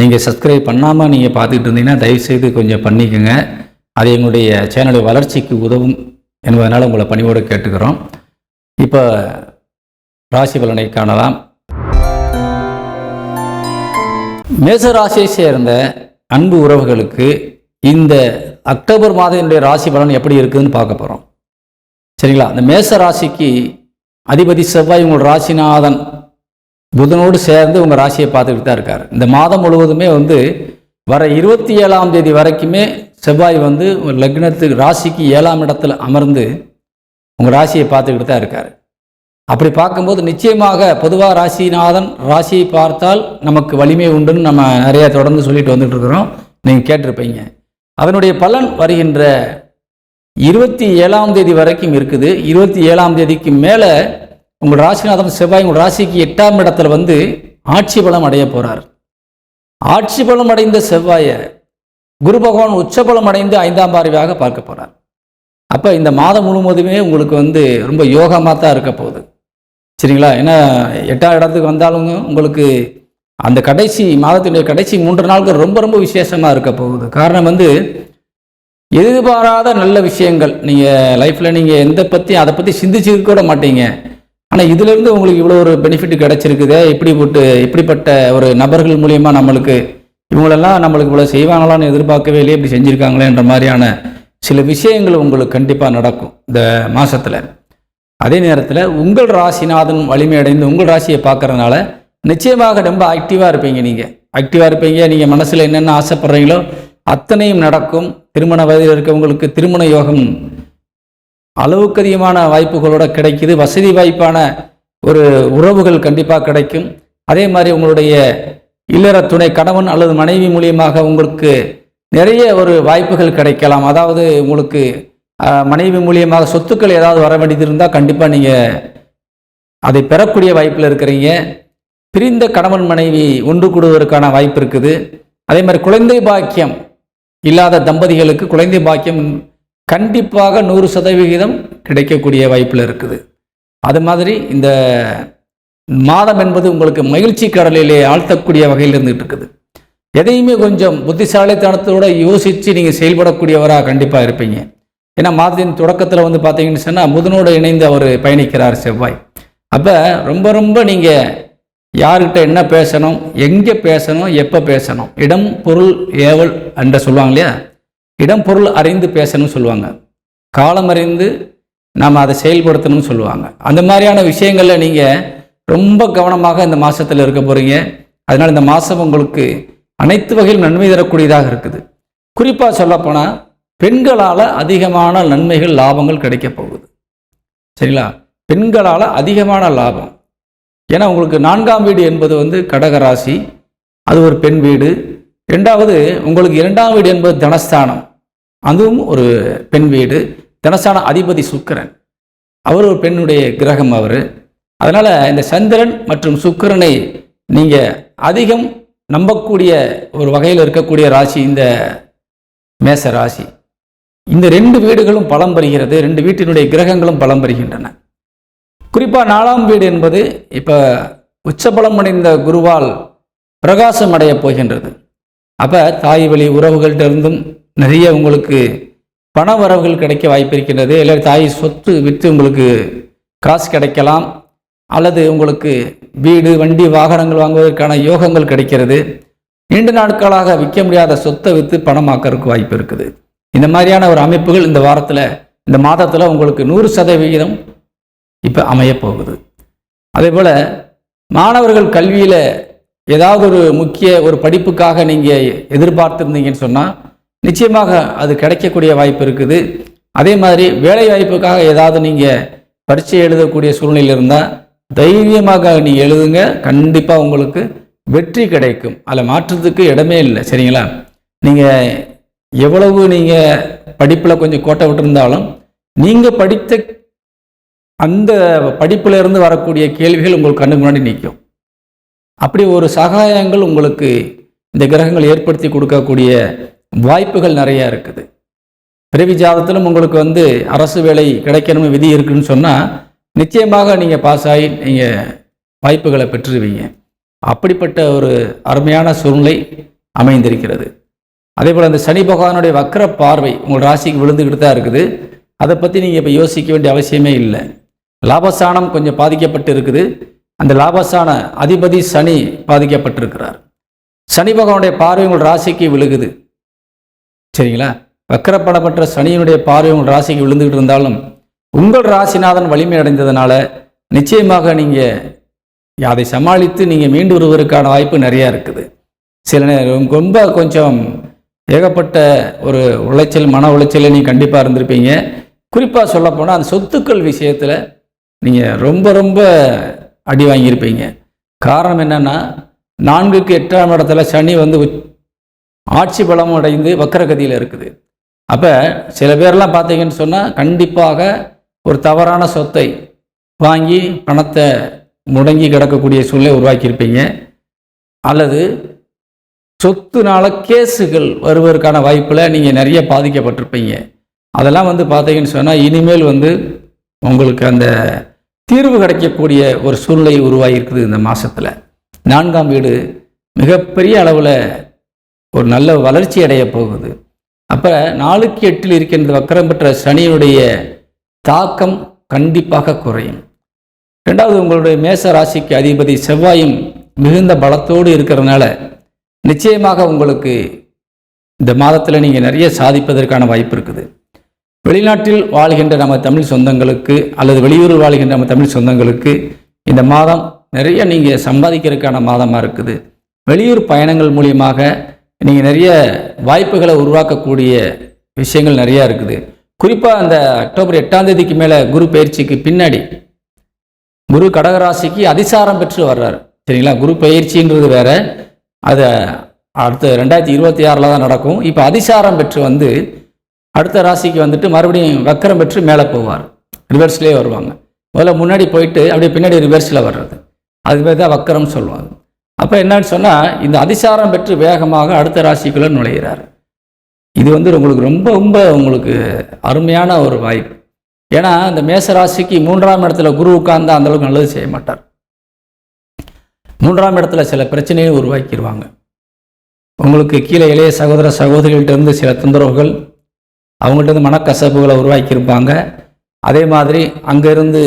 நீங்கள் சப்ஸ்கிரைப் பண்ணாமல் நீங்கள் பார்த்துக்கிட்டு இருந்தீங்கன்னா தயவுசெய்து கொஞ்சம் பண்ணிக்கோங்க. அது எங்களுடைய சேனலுடைய வளர்ச்சிக்கு உதவும் என்பதனால் உங்களை பணிவோடு கேட்டுக்கிறோம். இப்போ ராசி பலனை காணலாம். மேச ராசியை சேர்ந்த அன்பு உறவுகளுக்கு இந்த அக்டோபர் மாதத்தினுடைய ராசி பலன் எப்படி இருக்குதுன்னு பார்க்க போகிறோம் சரிங்களா? இந்த மேச ராசிக்கு அதிபதி செவ்வாய் உங்கள் ராசிநாதன் புதனோடு சேர்ந்து உங்கள் ராசியை பார்த்துக்கிட்டு தான் இருக்கார். இந்த மாதம் முழுவதுமே வந்து வர இருபத்தி ஏழாம் தேதி வரைக்குமே செவ்வாய் வந்து உங்கள் லக்னத்துக்கு ராசிக்கு ஏழாம் இடத்துல அமர்ந்து உங்கள் ராசியை பார்த்துக்கிட்டு தான் இருக்கார். அப்படி பார்க்கும்போது நிச்சயமாக பொதுவாக ராசிநாதன் ராசியை பார்த்தால் நமக்கு வலிமை உண்டுன்னு நம்ம நிறைய தொடர்ந்து சொல்லிட்டு வந்துட்டு இருக்கிறோம். நீங்கள் கேட்டிருப்பீங்க. அதனுடைய பலன் வருகின்ற இருபத்தி ஏழாம் தேதி வரைக்கும் இருக்குது. இருபத்தி ஏழாம் தேதிக்கு மேலே உங்கள் ராசிநாதன் செவ்வாய் உங்கள் ராசிக்கு எட்டாம் இடத்துல வந்து ஆட்சி பலம் அடைய போகிறார் ஆட்சி பலம் அடைந்த செவ்வாயை குரு பகவான் உச்சபலம் அடைந்து ஐந்தாம் பார்வையாக பார்க்க போகிறார் அப்போ இந்த மாதம் முழுவதுமே உங்களுக்கு வந்து ரொம்ப யோகமாக தான் இருக்க போகுது. சரிங்களா? ஏன்னா எட்டாம் இடத்துக்கு வந்தாலும் உங்களுக்கு அந்த கடைசி மாதத்தினுடைய கடைசி மூன்று நாட்கள் ரொம்ப ரொம்ப விசேஷமாக இருக்க போகுது. காரணம் வந்து எதிர்பாராத நல்ல விஷயங்கள். நீங்கள் லைஃப்பில் நீங்கள் எந்த பற்றி அதை பற்றி சிந்திச்சிருக்க கூட மாட்டீங்க. ஆனால் இதுலேருந்து உங்களுக்கு இவ்வளோ ஒரு பெனிஃபிட் கிடச்சிருக்குதே? இப்படி போட்டு இப்படிப்பட்ட ஒரு நபர்கள் மூலயமா நம்மளுக்கு இவங்களெல்லாம் நம்மளுக்கு இவ்வளோ செய்வாங்களான்னு எதிர்பார்க்கவே இல்லையே இப்படி செஞ்சுருக்காங்களேன்ற மாதிரியான சில விஷயங்கள் உங்களுக்கு கண்டிப்பாக நடக்கும் இந்த மாதத்தில் அதே நேரத்தில் உங்கள் ராசிநாதன் வலிமை அடைந்து உங்கள் ராசியை பார்க்கறதுனால நிச்சயமாக ரொம்ப ஆக்டிவாக இருப்பீங்க நீங்கள் ஆக்டிவாக இருப்பீங்க நீங்கள் மனசில் என்னென்ன ஆசைப்படுறீங்களோ அத்தனையும் நடக்கும். திருமண வயதில் இருக்கவங்களுக்கு திருமண யோகம் அளவுக்கு அதிகமான வாய்ப்புகளோட கிடைக்குது. வசதி வாய்ப்பான ஒரு உறவுகள் கண்டிப்பாக கிடைக்கும். அதே மாதிரி உங்களுடைய இல்லற துணை கணவன் அல்லது மனைவி மூலியமாக உங்களுக்கு நிறைய ஒரு வாய்ப்புகள் கிடைக்கலாம். அதாவது உங்களுக்கு மனைவி மூலியமாக சொத்துக்கள் ஏதாவது வர வேண்டியது இருந்தால் கண்டிப்பாக நீங்கள் அதை பெறக்கூடிய வாய்ப்பில் இருக்கிறீங்க. பிரிந்த கணவன் மனைவி ஒன்று கூடுவதற்கான வாய்ப்பு இருக்குது. அதே மாதிரி குழந்தை பாக்கியம் இல்லாத தம்பதிகளுக்கு குழந்தை பாக்கியம் கண்டிப்பாக நூறு சதவிகிதம் கிடைக்கக்கூடிய வாய்ப்பில் இருக்குது. அது மாதிரி இந்த மாதம் என்பது உங்களுக்கு மகிழ்ச்சி கடலிலே ஆழ்த்தக்கூடிய வகையில் இருந்துகிட்டு இருக்குது. எதையுமே கொஞ்சம் புத்திசாலித்தனத்தோடு யோசித்து நீங்கள் செயல்படக்கூடியவராக கண்டிப்பாக இருப்பீங்க. ஏன்னா மாதத்தின் தொடக்கத்தில் வந்து பார்த்தீங்கன்னு சொன்னால் புதனோடு இணைந்து அவர் பயணிக்கிறார் செவ்வாய். அப்போ ரொம்ப ரொம்ப நீங்கள் யார்கிட்ட என்ன பேசணும் எங்கே பேசணும் எப்போ பேசணும் இடம் பொருள் ஏவல் என்ற சொல்லுவாங்க இல்லையா? இடம் பொருள் அறிந்து பேசணும்னு சொல்லுவாங்க. காலம் அறிந்து நாம் அதை செயல்படுத்தணும்னு சொல்லுவாங்க. அந்த மாதிரியான விஷயங்களில் நீங்கள் ரொம்ப கவனமாக இந்த மாதத்தில் இருக்க போகிறீங்க அதனால் இந்த மாதம் உங்களுக்கு அனைத்து வகையிலும் நன்மை தரக்கூடியதாக இருக்குது. குறிப்பாக சொல்லப்போனால் பெண்களால் அதிகமான நன்மைகள் லாபங்கள் கிடைக்க போகுது. சரிங்களா? பெண்களால் அதிகமான லாபம். ஏன்னா உங்களுக்கு நான்காம் வீடு என்பது வந்து கடகராசி. அது ஒரு பெண் வீடு. ரெண்டாவது உங்களுக்கு இரண்டாம் வீடு என்பது தனஸ்தானம். அதுவும் ஒரு பெண் வீடு. தனஸ்தான அதிபதி சுக்கிரன். அவர் ஒரு பெண்ணுடைய கிரகம் அவர். அதனால் இந்த சந்திரன் மற்றும் சுக்கிரனை நீங்கள் அதிகம் நம்பக்கூடிய ஒரு வகையில் இருக்கக்கூடிய ராசி இந்த மேச ராசி. இந்த ரெண்டு வீடுகளும் பலம் பெறுகிறது. ரெண்டு வீட்டினுடைய கிரகங்களும் பலம் பெறுகின்றன. குறிப்பாக நாலாம் வீடு என்பது இப்போ உச்சபலம் அடைந்த குருவால் பிரகாசம் அடைய போகின்றது. அப்போ தாய் வழி உறவுகள்கிட்ட இருந்தும் நிறைய உங்களுக்கு பண வரவுகள் கிடைக்க வாய்ப்பு இருக்கின்றது இல்லை தாய் சொத்து விற்று உங்களுக்கு காசு கிடைக்கலாம். அல்லது உங்களுக்கு வீடு வண்டி வாகனங்கள் வாங்குவதற்கான யோகங்கள் கிடைக்கிறது. நீண்ட நாட்களாக விற்க முடியாத சொத்தை விற்று பணமாக்கறதுக்கு வாய்ப்பு இருக்குது. இந்த மாதிரியான ஒரு அமைப்புகள் இந்த வாரத்தில் இந்த மாதத்தில் உங்களுக்கு நூறு சதவிகிதம் இப்போ அமையப்போகுது. அதே போல் மாணவர்கள் கல்வியில் ஏதாவது ஒரு முக்கிய ஒரு படிப்புக்காக நீங்கள் எதிர்பார்த்துருந்தீங்கன்னு சொன்னால் நிச்சயமாக அது கிடைக்கக்கூடிய வாய்ப்பு இருக்குது. அதே மாதிரி வேலை வாய்ப்புக்காக ஏதாவது நீங்கள் பரீட்சை எழுதக்கூடிய சூழ்நிலை இருந்தால் தைரியமாக நீங்கள் எழுதுங்க. கண்டிப்பாக உங்களுக்கு வெற்றி கிடைக்கும். அதில் மாற்றத்துக்கு இடமே இல்லை. சரிங்களா? நீங்கள் எவ்வளவு நீங்கள் படிப்பில் கொஞ்சம் கோட்டை விட்டுருந்தாலும் நீங்கள் படித்த அந்த படிப்பில் இருந்து வரக்கூடிய கேள்விகள் உங்களுக்கு கண்ணு முன்னாடி நிற்கும். அப்படி ஒரு சகாயங்கள் உங்களுக்கு இந்த கிரகங்கள் ஏற்படுத்தி கொடுக்கக்கூடிய வாய்ப்புகள் நிறைய இருக்குது. பிறவி ஜாதத்திலும் உங்களுக்கு வந்து அரசு வேலை கிடைக்கணும்னு விதி இருக்குன்னு சொன்னால் நிச்சயமாக நீங்கள் பாஸ் ஆகி நீங்கள் வாய்ப்புகளை பெற்றுருவீங்க. அப்படிப்பட்ட ஒரு அருமையான சூழ்நிலை அமைந்திருக்கிறது. அதே போல் அந்த சனி பகவானுடைய வக்கர பார்வை உங்கள் ராசிக்கு விழுந்துக்கிட்டு தான் இருக்குது. அதை பற்றி நீங்கள் இப்போ யோசிக்க வேண்டிய அவசியமே இல்லை. லாபஸ்தானம் கொஞ்சம் பாதிக்கப்பட்டு இருக்குது. அந்த லாபஸ்தான அதிபதி சனி பாதிக்கப்பட்டிருக்கிறார். சனி பகவானுடைய பார்வை உங்கள் ராசிக்கு விழுகுது. சரிங்களா? வக்கரப்படப்பட்ட சனியினுடைய பார்வை உங்கள் ராசிக்கு விழுந்துகிட்டு இருந்தாலும் உங்கள் ராசிநாதன் வலிமை அடைந்ததுனால நிச்சயமாக நீங்கள் அதை சமாளித்து நீங்கள் மீண்டு வருவதற்கான வாய்ப்பு நிறையா இருக்குது. சில நேரம் ரொம்ப கொஞ்சம் ஏகப்பட்ட ஒரு உளைச்சல் மன உளைச்சலில் நீங்கள் கண்டிப்பாக இருந்திருப்பீங்க. குறிப்பாக சொல்லப்போனால் அந்த சொத்துக்கள் விஷயத்தில் நீங்கள் ரொம்ப ரொம்ப அடி வாங்கியிருப்பீங்க. காரணம் என்னென்னா நான்குக்கு எட்டாம் இடத்துல சனி வந்து ஆட்சி பலம் அடைந்து வக்கரகதியில் இருக்குது. அப்போ சில பேர்லாம் பார்த்தீங்கன்னு சொன்னால் கண்டிப்பாக ஒரு தவறான சொத்தை வாங்கி பணத்தை முடங்கி கிடக்கக்கூடிய சூழ்நிலை உருவாக்கியிருப்பீங்க. அல்லது சொத்துனால கேஸுகள் வருவதற்கான வாய்ப்பில் நீங்கள் நிறைய பாதிக்கப்பட்டிருப்பீங்க. அதெல்லாம் வந்து பார்த்தீங்கன்னு சொன்னால் இனிமேல் வந்து உங்களுக்கு அந்த தீர்வு கிடைக்கக்கூடிய ஒரு சூழ்நிலை உருவாகியிருக்குது இந்த மாதத்தில் நான்காம் வீடு மிகப்பெரிய அளவில் ஒரு நல்ல வளர்ச்சி அடைய போகுது. அப்போ நாளுக்கு எட்டில் இருக்கின்ற வக்கரம் பெற்ற சனியினுடைய தாக்கம் கண்டிப்பாக குறையும். ரெண்டாவது உங்களுடைய மேச ராசிக்கு அதிபதி செவ்வாயும் மிகுந்த பலத்தோடு இருக்கிறதுனால நிச்சயமாக உங்களுக்கு இந்த மாதத்தில் நீங்கள் நிறைய சாதிப்பதற்கான வாய்ப்பு இருக்குது. வெளிநாட்டில் வாழ்கின்ற நம்ம தமிழ் சொந்தங்களுக்கு அல்லது வெளியூரில் வாழ்கின்ற நம்ம தமிழ் சொந்தங்களுக்கு இந்த மாதம் நிறைய நீங்கள் சம்பாதிக்கிறதுக்கான மாதமாக இருக்குது. வெளியூர் பயணங்கள் மூலியமாக நீங்கள் நிறைய வாய்ப்புகளை உருவாக்கக்கூடிய விஷயங்கள் நிறையா இருக்குது. குறிப்பாக அந்த அக்டோபர் எட்டாம் தேதிக்கு மேலே குரு பயிற்சிக்கு பின்னாடி குரு கடகராசிக்கு அதிசாரம் பெற்று வர்றார். சரிங்களா? குரு பயிற்சின்றது வேற. அது அடுத்த ரெண்டாயிரத்தி இருபத்தி ஆறில் தான் நடக்கும். இப்போ அதிசாரம் பெற்று வந்து அடுத்த ராசிக்கு வந்துட்டு மறுபடியும் வக்கரம் பெற்று மேலே போவார். ரிவர்ஸ்லேயே வருவாங்க. முதல்ல முன்னாடி போயிட்டு அப்படியே பின்னாடி ரிவர்ஸில் வர்றது. அது மாதிரி தான் வக்கரம் சொல்லுவாங்க. அப்போ என்னன்னு சொன்னால் இந்த அதிசாரம் பெற்று வேகமாக அடுத்த ராசிக்குள்ளே நுழைகிறார் இது வந்து உங்களுக்கு ரொம்ப ரொம்ப உங்களுக்கு அருமையான ஒரு வாய்ப்பு ஏன்னா இந்த மேச ராசிக்கு மூன்றாம் இடத்துல குரு உட்கார்ந்து அந்தளவுக்கு நல்லது செய்ய மாட்டார். மூன்றாம் இடத்துல சில பிரச்சனையை உருவாக்கிடுவாங்க உங்களுக்கு கீழே இளைய சகோதர சகோதரிகள்ட்ட இருந்து சில தொந்தரவுகள் அவங்கள்ட்ட இருந்து மனக்கசப்புகளை உருவாக்கியிருப்பாங்க. அதே மாதிரி அங்கேருந்து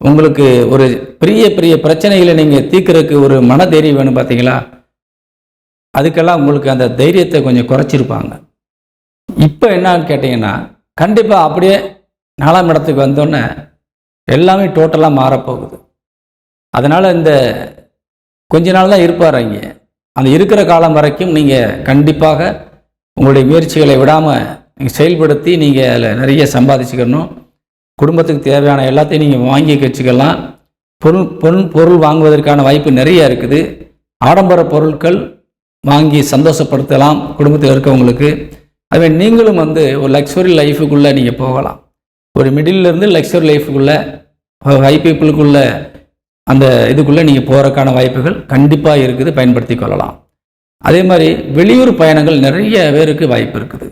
உங்களுக்கு ஒரு பெரிய பெரிய பிரச்சனைகளை நீங்கள் தீர்க்கறதுக்கு ஒரு மன தைரியம் வேணும் பார்த்தீங்களா? அதுக்கெல்லாம் உங்களுக்கு அந்த தைரியத்தை கொஞ்சம் குறைச்சிருப்பாங்க. இப்போ என்னன்னு கேட்டிங்கன்னா கண்டிப்பாக அப்படியே நாலாம் இடத்துக்கு வந்தோடனே எல்லாமே டோட்டலாக மாறப்போகுது. அதனால் இந்த கொஞ்ச நாள் தான் இருப்பார் இங்கே அந்த இருக்கிற காலம் வரைக்கும் நீங்கள் கண்டிப்பாக உங்களுடைய முயற்சிகளை விடாமல் செயல்படுத்தி நீங்கள் அதில் நிறைய சம்பாதிச்சுக்கணும். குடும்பத்துக்கு தேவையான எல்லாத்தையும் நீங்கள் வாங்கி வச்சுக்கலாம். பொருள் பொன் பொருள் வாங்குவதற்கான வாய்ப்பு நிறைய இருக்குது. ஆடம்பர பொருட்கள் வாங்கி சந்தோஷப்படுத்தலாம் குடும்பத்தில் இருக்கவங்களுக்கு. அதுவே நீங்களும் வந்து ஒரு லக்ஸுரி லைஃபுக்குள்ளே நீங்கள் போகலாம். ஒரு மிடில்லேருந்து லக்ஸுரி லைஃபுக்குள்ளே ஹை பீப்புளுக்குள்ள அந்த இதுக்குள்ளே நீங்கள் போகிறதுக்கான வாய்ப்புகள் கண்டிப்பாக இருக்குது பயன்படுத்தி கொள்ளலாம். அதே மாதிரி வெளியூர் பயணங்கள் நிறைய பேருக்கு வாய்ப்பு இருக்குது.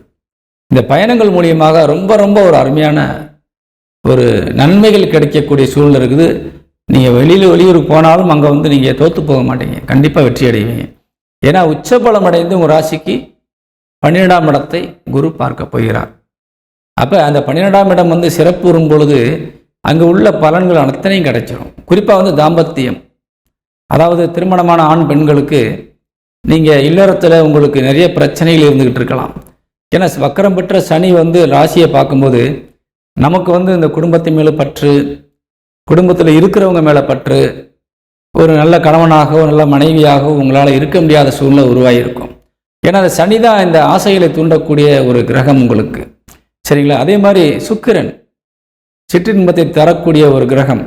இந்த பயணங்கள் மூலியமாக ரொம்ப ரொம்ப ஒரு அருமையான ஒரு நன்மைகள் கிடைக்கக்கூடிய சூழ்நிலை இருக்குது. நீங்கள் வெளியில் வெளியூருக்கு போனாலும் அங்கே வந்து நீங்கள் தோற்று போக மாட்டீங்க. கண்டிப்பாக வெற்றி அடைவீங்க. ஏன்னா உச்சபலம் அடைந்து உங்கள் ராசிக்கு பன்னிரெண்டாம் இடத்தை குரு பார்க்க போகிறார். அப்போ அந்த பன்னிரெண்டாம் இடம் வந்து சிறப்புறும் பொழுது அங்கே உள்ள பலன்கள் அத்தனையும் கிடைச்சிடும் குறிப்பாக வந்து தாம்பத்தியம். அதாவது திருமணமான ஆண் பெண்களுக்கு நீங்கள் இல்லறத்தில் உங்களுக்கு நிறைய பிரச்சனைகள் இருந்துக்கிட்டு இருக்கலாம். ஏன்னா வக்கரம் பெற்ற சனி வந்து ராசியை பார்க்கும்போது நமக்கு வந்து இந்த குடும்பத்தின் மேலே பற்று குடும்பத்தில் இருக்கிறவங்க மேலே பற்று ஒரு நல்ல கணவனாகவோ நல்ல மனைவியாகவோ உங்களால் இருக்க முடியாத சூழ்நிலை உருவாகியிருக்கும். ஏன்னா அந்த சனி தான் இந்த ஆசைகளை தூண்டக்கூடிய ஒரு கிரகம் உங்களுக்கு. சரிங்களா? அதே மாதிரி சுக்கிரன் சிற்றின்பத்தை தரக்கூடிய ஒரு கிரகம்.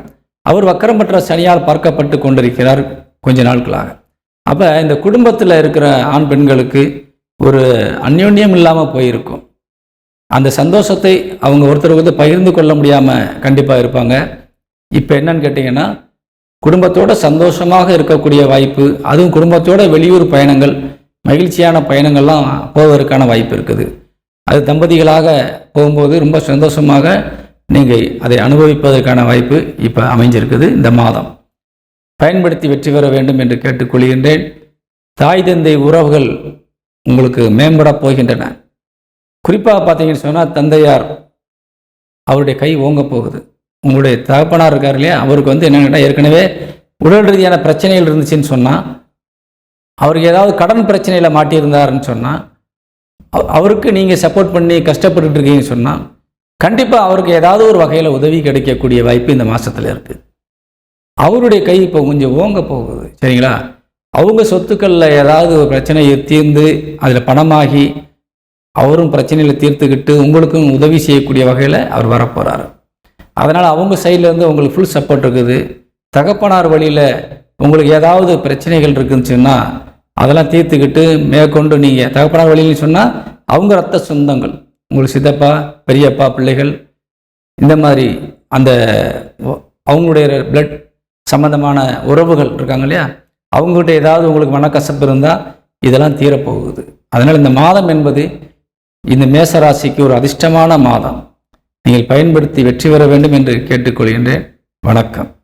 அவர் வக்கரம் பெற்ற சனியால் பார்க்கப்பட்டு கொண்டிருக்கிறார் கொஞ்ச நாட்களாக. அப்போ இந்த குடும்பத்தில் இருக்கிற ஆண் பெண்களுக்கு ஒரு அந்யோன்யம் இல்லாமல் போயிருக்கும். அந்த சந்தோஷத்தை அவங்க ஒருத்தருக்கு வந்து பகிர்ந்து கொள்ள முடியாமல் கண்டிப்பாக இருப்பாங்க. இப்போ என்னன்னு கேட்டிங்கன்னா குடும்பத்தோட சந்தோஷமாக இருக்கக்கூடிய வாய்ப்பு அதுவும் குடும்பத்தோட வெளியூர் பயணங்கள் மகிழ்ச்சியான பயணங்கள்லாம் போவதற்கான வாய்ப்பு இருக்குது. அது தம்பதிகளாக போகும்போது ரொம்ப சந்தோஷமாக நீங்கள் அதை அனுபவிப்பதற்கான வாய்ப்பு இப்போ அமைஞ்சிருக்குது இந்த மாதம். பயன்படுத்தி வெற்றி பெற வேண்டும் என்று கேட்டுக்கொள்கின்றேன். தாய் தந்தை உறவுகள் உங்களுக்கு மேம்பட போகின்றன. குறிப்பாக பார்த்தீங்கன்னு சொன்னால் தந்தையார் அவருடைய கை ஓங்க போகுது. உங்களுடைய தகப்பனார் இருக்கார் இல்லையா? அவருக்கு வந்து என்னென்னா ஏற்கனவே உடல் ரீதியான பிரச்சனைகள் இருந்துச்சுன்னு சொன்னால் அவருக்கு ஏதாவது கடன் பிரச்சனையில் மாட்டியிருந்தாருன்னு சொன்னால் அவ- அவருக்கு நீங்கள் சப்போர்ட் பண்ணி கஷ்டப்பட்டுட்டு இருக்கீங்கன்னு சொன்னால் கண்டிப்பாக அவருக்கு ஏதாவது ஒரு வகையில் உதவி கிடைக்கக்கூடிய வாய்ப்பு இந்த மாதத்தில் இருக்குது அவருடைய கை இப்போ கொஞ்சம் ஓங்க போகுது. சரிங்களா? அவங்க சொத்துக்களில் ஏதாவது ஒரு பிரச்சனையை தீர்ந்து அதில் பணமாகி அவரும் பிரச்சனையில் தீர்த்துக்கிட்டு உங்களுக்கும் உதவி செய்யக்கூடிய வகையில் அவர் வரப்போகிறாரு அதனால் அவங்க சைட்லேருந்து உங்களுக்கு ஃபுல் சப்போர்ட் இருக்குது. தகப்பனார் வழியில் உங்களுக்கு ஏதாவது பிரச்சனைகள் இருக்குதுன்னு சொன்னால் அதெல்லாம் தீர்த்துக்கிட்டு மேற்கொண்டு நீங்கள் தகப்பனார் வழின்னு சொன்னால் அவங்க ரத்த சொந்தங்கள் உங்களுக்கு சித்தப்பா பெரியப்பா பிள்ளைகள் இந்த மாதிரி அந்த அவங்களுடைய பிளட் சம்பந்தமான உறவுகள் இருக்காங்க இல்லையா? அவங்ககிட்ட ஏதாவது உங்களுக்கு மனக்கசப்பு இருந்தால் இதெல்லாம் தீரப்போகுது. அதனால் இந்த மாதம் என்பது இந்த மேசராசிக்கு ஒரு அதிர்ஷ்டமான மாதம். நீங்கள் பயன்படுத்தி வெற்றி பெற வேண்டும் என்று கேட்டுக்கொள்கின்றேன். வணக்கம்.